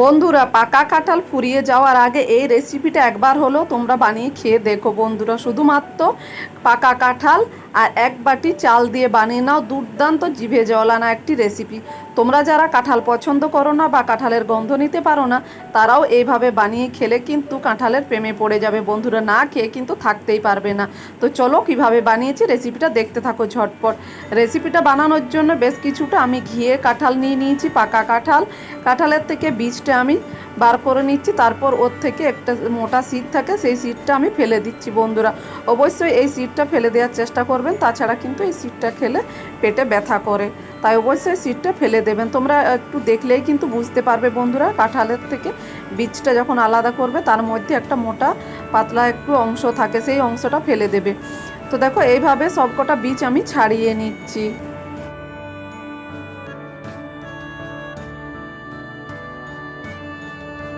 বন্ধুরা, পাকা কাঁঠাল ফুরিয়ে যাওয়ার আগে এই রেসিপিটা একবার হলো তোমরা বানিয়ে খেয়ে দেখো বন্ধুরা। শুধুমাত্র পাকা কাঁঠাল আর এক বাটি চাল দিয়ে বানিয়ে নাও, দুর্দান্ত জিভে জলানা একটি রেসিপি তোমরা যারা কাঁঠাল পছন্দ করো না বা কাঁঠালের গন্ধ নিতে পারো না, তারাও এইভাবে বানিয়ে খেলে কিন্তু কাঁঠালের প্রেমে পড়ে যাবে। বন্ধুরা না খেয়ে কিন্তু থাকতেই পারবে না। তো চলো কীভাবে বানিয়েছি রেসিপিটা দেখতে থাকো ঝটপট। রেসিপিটা বানানোর জন্য বেশ কিছুটা আমি ঘিয়ে কাঁঠাল নিয়ে নিয়েছি, পাকা কাঁঠাল। কাঁঠালের থেকে বীজটা আমি বার করে নিচ্ছি, তারপর ওর থেকে একটা মোটা সিট থাকে, সেই সিটটা আমি ফেলে দিচ্ছি বন্ধুরা। অবশ্যই এই সিটটা ফেলে দেওয়ার চেষ্টা করবেন, তাছাড়া কিন্তু এই সিটটা খেলে পেটে ব্যথা করে। তাই অবশ্যই সিটটা ফেলে দেবেন। তোমরা একটু দেখলেই কিন্তু বুঝতে পারবে বন্ধুরা, কাঁঠালের থেকে বীজটা যখন আলাদা করবে, তার মধ্যে একটা মোটা পাতলা একটু অংশ থাকে, সেই অংশটা ফেলে দেবে। তো দেখো, এইভাবে সবকটা বীজ আমি ছাড়িয়ে নিচ্ছি।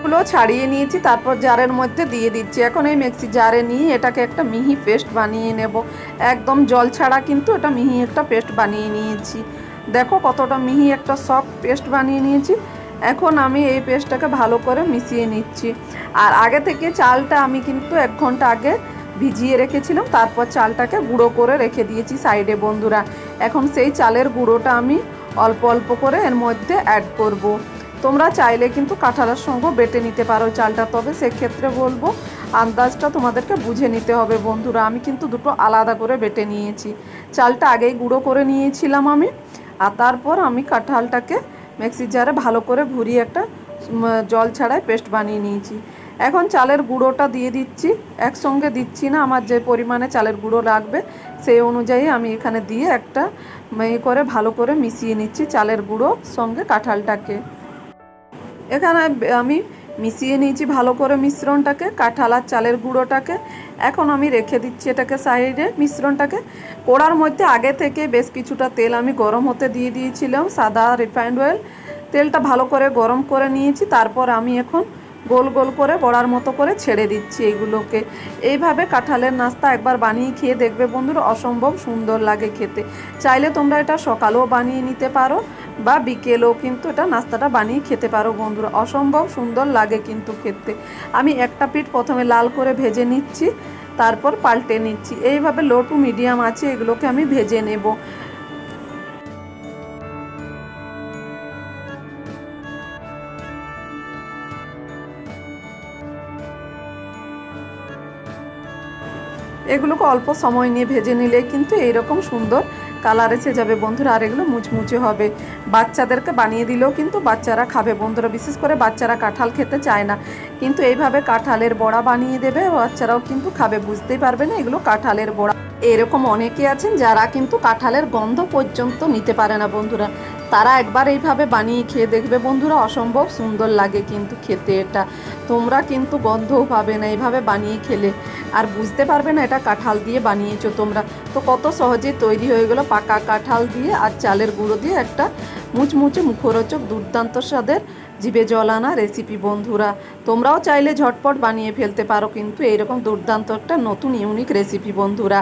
গুলো ছাড়িয়ে নিয়েছি, তারপর জারের মধ্যে দিয়ে দিচ্ছি। এখন এই মিক্সি জারে নিয়ে এটাকে একটা মিহি পেস্ট বানিয়ে নেব। একদম জল ছাড়া কিন্তু এটা মিহি একটা পেস্ট বানিয়ে নিয়েছি। দেখো কতটা মিহি একটা সফট পেস্ট বানিয়ে নিয়েছি। এখন আমি এই পেস্টটাকে ভালো করে মিশিয়ে নিচ্ছি। আর আগে থেকে চালটা আমি কিন্তু এক ঘণ্টা আগে ভিজিয়ে রেখেছিলাম, তারপর চালটাকে গুঁড়ো করে রেখে দিয়েছি সাইডে বন্ধুরা। এখন সেই চালের গুঁড়োটা আমি অল্প অল্প করে এর মধ্যে অ্যাড করব। তোমরা চাইলে কিন্তু কাঁঠালের সঙ্গে বেটে নিতে পারো চালটা, তবে সেক্ষেত্রে বলব আন্দাজটা তোমাদেরকে বুঝে নিতে হবে বন্ধুরা। আমি কিন্তু দুটো আলাদা করে বেটে নিয়েছি। চালটা আগেই গুঁড়ো করে নিয়েছিলাম আমি। আর তারপর আমি কাঁঠালটাকে মিক্সির জারে ভালো করে ঘুরিয়ে একটা জল ছাড়াই পেস্ট বানিয়ে নিয়েছি। এখন চালের গুঁড়োটা দিয়ে দিচ্ছি। একসঙ্গে দিচ্ছি না, আমার যে পরিমাণে চালের গুঁড়ো লাগবে সেই অনুযায়ী আমি এখানে দিয়ে একটা ইয়ে করে ভালো করে মিশিয়ে নিচ্ছি চালের গুঁড়োর সঙ্গে কাঁঠালটাকে। এখানে আমি মিশিয়ে নিয়েছি ভালো করে মিশ্রণটাকে, কাঁঠাল আর চালের গুঁড়োটাকে। এখন আমি রেখে দিচ্ছি এটাকে সাইডে মিশ্রণটাকে। কড়ার মধ্যে আগে থেকে বেশ কিছুটা তেল আমি গরম হতে দিয়ে দিয়েছিলাম, সাদা রিফাইন্ড অয়েল। তেলটা ভালো করে গরম করে নিয়েছি, তারপর আমি এখন গোল গোল করে বড়ার মতো করে ছেড়ে দিচ্ছি এইগুলোকে এইভাবে কাঁঠালের নাস্তা একবার বানিয়ে খেয়ে দেখবে বন্ধুরা, অসম্ভব সুন্দর লাগে খেতে। চাইলে তোমরা এটা সকালেও বানিয়ে নিতে পারো। বা বিকেলেও কিন্তু এটা নাস্তাটা বানিয়ে খেতে পারো বন্ধুরা। অসম্ভব সুন্দর লাগে কিন্তু খেতে। আমি একটা পিঠ প্রথমে লাল করে ভেজে নিচ্ছি, তারপর পাল্টে নিচ্ছি। এইভাবে লো টু মিডিয়াম আছে, এগুলোকে আমি ভেজে নেব। এগুলোকে অল্প সময় নিয়ে ভেজে নিলে কিন্তু এইরকম সুন্দর কালার এসে যাবে। বন্ধুরা, আর এগুলো মুচমুচে হবে। বাচ্চাদেরকে বানিয়ে দিলেও কিন্তু বাচ্চারা খাবে। বন্ধুরা, বিশেষ করে বাচ্চারা কাঁঠাল খেতে চায় না। কিন্তু এইভাবে কাঁঠালের বড়া বানিয়ে দেবে, বাচ্চারাও কিন্তু খাবে। বুঝতেই পারবে না এগুলো কাঁঠালের বড়া। এরকম অনেকে আছেন যারা কিন্তু কাঁঠালের গন্ধ পর্যন্ত নিতে পারে না, বন্ধুরা। তারা একবার এইভাবে বানিয়ে খেয়ে দেখবে। বন্ধুরা, অসম্ভব সুন্দর লাগে কিন্তু খেতে এটা। তোমরা কিন্তু গন্ধও পাবে না এইভাবে বানিয়ে খেলে। আর বুঝতে পারবে না এটা কাঁঠাল দিয়ে বানিয়েছো তোমরা। তো কত সহজে তৈরি হয়ে গেলো পাকা কাঁঠাল দিয়ে আর চালের গুঁড়ো দিয়ে একটা মুচমুচে মুখরোচক দুর্দান্ত স্বাদের জিভে জল আনা রেসিপি বন্ধুরা। তোমরাও চাইলে ঝটপট বানিয়ে ফেলতে পারো কিন্তু এইরকম দুর্দান্ত একটা নতুন ইউনিক রেসিপি বন্ধুরা।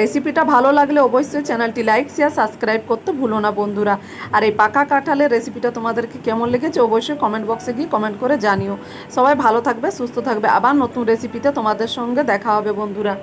রেসিপিটা ভালো লাগলে অবশ্যই চ্যানেলটি লাইক শেয়ার সাবস্ক্রাইব করতে ভুলো না বন্ধুরা। আর এই পাকা কাঁঠালের রেসিপিটা তোমাদেরকে কেমন লেগেছে অবশ্যই কমেন্ট বক্সে গিয়ে কমেন্ট করে জানিও। সবাই ভালো থাকবে, সুস্থ থাকবে। আবার নতুন রেসিপিতে তোমাদের সঙ্গে দেখা হবে বন্ধুরা।